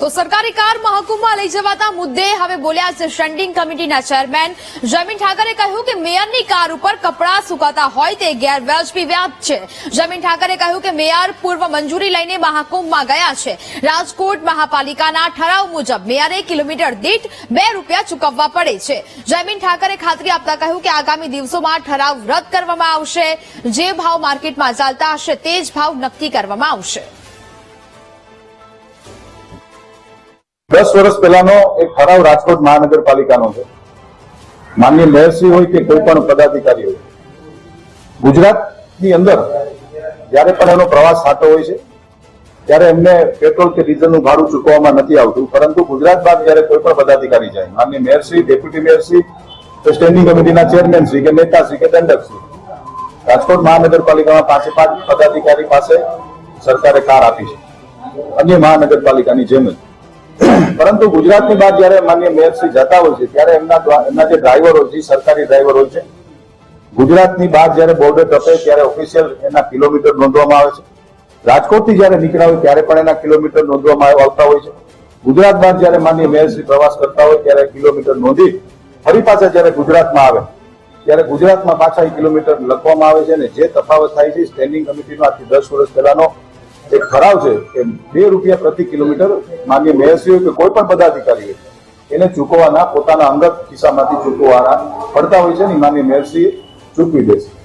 તો સરકારી કાર મહકુમમાં લઈ જવાતા મુદ્દે હવે બોલ્યા છે સ્ટેન્ડિંગ કમિટીના ચેરમેન જમીન ઠાકરે કહ્યું કે મેયરની કાર ઉપર કપડાં સુકાતા હોય તે ગેરવ્યાજબી વ્યાજ છે. જમીન ઠાકરે કહ્યું કે મેયર પૂર્વ મંજૂરી લઈને મહાકુંભમાં ગયા છે. રાજકોટ મહાપાલિકાના ઠરાવ મુજબ મેયરે કિલોમીટર દીઠ બે રૂપિયા ચૂકવવા પડે છે. જમીન ઠાકરે ખાતરી આપતા કહ્યું કે આગામી દિવસોમાં ઠરાવ રદ કરવામાં આવશે. જે ભાવ માર્કેટમાં ચાલતા હશે તે જ ભાવ નક્કી કરવામાં આવશે. દસ વર્ષ પહેલાનો એક ઠરાવ રાજકોટ મહાનગરપાલિકાનો છે. માન્ય મેયરશ્રી હોય કે કોઈ પણ પદાધિકારી હોય. ગુજરાતની અંદર જ્યારે પણ એનો પ્રવાસ થતો હોય છે, ત્યારે એમને પેટ્રોલ કે ડીઝલનું ભાડું ચૂકવવામાં નથી આવતું. પરંતુ ગુજરાત બાદ જ્યારે કોઈ પણ પદાધિકારી જાય માન્ય મેયરશ્રી ડેપ્યુટી મેયરશ્રી સ્ટેન્ડિંગ કમિટીના ચેરમેનશ્રી કે નેતાશ્રી કે દંડકશ્રી રાજકોટ મહાનગરપાલિકામાં પાંચે પાંચ પદાધિકારી પાસે સરકારે કાર આપી છે. અન્ય મહાનગરપાલિકાની જેમ જ. પરંતુ ગુજરાતની બહાર જયારે માન્ય મેયરશ્રી જતા હોય છે, ત્યારે એમના એમના જે ડ્રાઈવરો છે, સરકારી ડ્રાઈવર છે, ગુજરાતની બહાર જયારે બોર્ડર ટપે ત્યારે ઓફિશિયલ એના કિલોમીટર નોંધવામાં આવે છે. રાજકોટથી જયારે નીકળ્યા હોય ત્યારે પણ એના કિલોમીટર નોંધવામાં આવ- આવતા હોય છે. ગુજરાત બહાર જયારે માન્ય મેયરશ્રી પ્રવાસ કરતા હોય ત્યારે કિલોમીટર નોંધી ફરી પાછા જયારે ગુજરાતમાં આવે, ત્યારે ગુજરાતમાં પાછા કિલોમીટર લખવામાં આવે છે અને જે તફાવત થાય છે સ્ટેન્ડિંગ કમિટીનો આજથી દસ વર્ષ પહેલાનો એક ઠરાવ છે કે બે રૂપિયા પ્રતિ કિલોમીટર માન્ય હોય કે કોઈ પણ પદાધિકારી હોય એને ચૂકવવાના પોતાના અંગત ખિસ્સામાંથી ચૂકવવાના પડતા હોય છે ને માન્ય મેયરશ્રી ચૂકવી દેશે